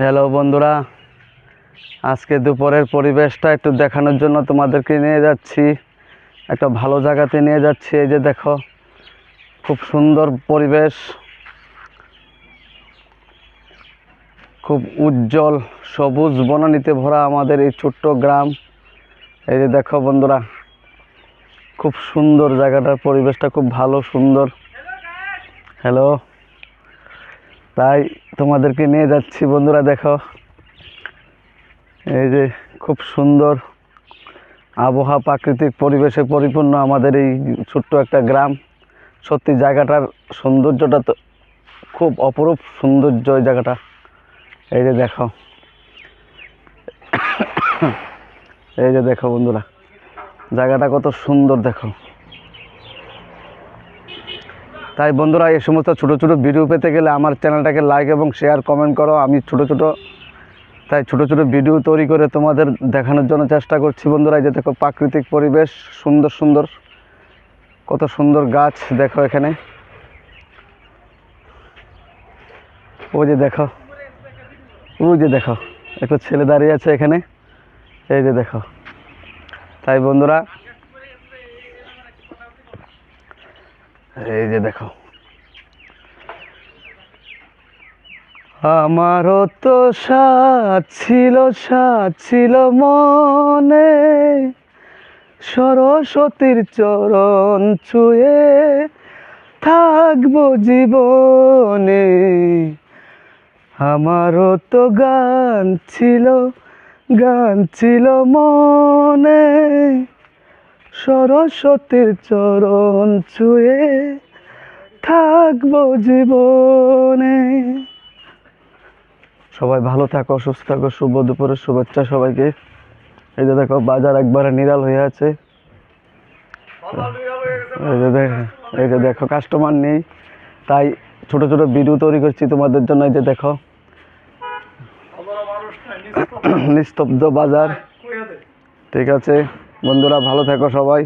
Hello বন্ধুরা। আজকে দুপুরের পরিবেশটা একটু দেখানোর জন্য তোমাদেরকে নিয়ে যাচ্ছি। একটা ভালো জায়গাতে নিয়ে যাচ্ছি। এই যে দেখো, খুব সুন্দর পরিবেশ। খুব উজ্জ্বল, সবুজ বনানীতে ভরা আমাদের এই ছোট্ট গ্রাম। এই যে দেখো, বন্ধুরা, খুব সুন্দর জায়গাটার পরিবেশটা খুব ভালো, সুন্দর। হ্যালো তাই তোমাদেরকে নিয়ে যাচ্ছি, বন্ধুরা দেখো। এই যে খুব সুন্দর আবহাওয়া, প্রাকৃতিক পরিবেশে পরিপূর্ণ আমাদের এই ছোট্ট একটা গ্রাম। সত্যি জায়গাটার সৌন্দর্যটা তো খুব অপরূপ সৌন্দর্য এই জায়গাটা। এই যে দেখো। এই যে দেখো বন্ধুরা, জায়গাটা কত সুন্দর দেখো। তাই বন্ধুরা, এই সমস্ত ছোটো ছোটো ভিডিও পেতে গেলে আমার চ্যানেলটাকে লাইক এবং শেয়ার কমেন্ট করো। আমি ছোটো ছোটো, তাই ছোটো ছোটো ভিডিও তৈরি করে তোমাদের দেখানোর জন্য চেষ্টা করছি বন্ধুরা। যে দেখো প্রাকৃতিক পরিবেশ, সুন্দর সুন্দর, কত সুন্দর গাছ দেখো এখানে। ওই যে দেখো, ওই যে দেখো, একটা ছেলে দাঁড়িয়ে আছে এখানে। এই যে দেখো, তাই বন্ধুরা এই যে দেখো। আমারও তো সাথ ছিল সাথ ছিল মনে। সরস্বতীর চরণ ছুঁয়ে থাকব জীবনে। আমারও তো গান ছিল গান ছিল মনে। সরস্বতীর চরণ ছুঁয়ে থাকব জীবনে। সবাই ভালো থাকো সুস্থ থাকো শুভ দুপুরের শুভেচ্ছা সবাইকে। এই যে দেখো বাজার একবারে নিরাল হয়ে আছে। এই যে দেখো এই যে দেখো কাস্টমার নেই। তাই ছোট ছোট ভিডিও তৈরি করছি তোমাদের জন্য এই যে দেখো। নিস্তব্ধ বাজার। ঠিক আছে। বন্ধুরা ভালো থেকো সবাই।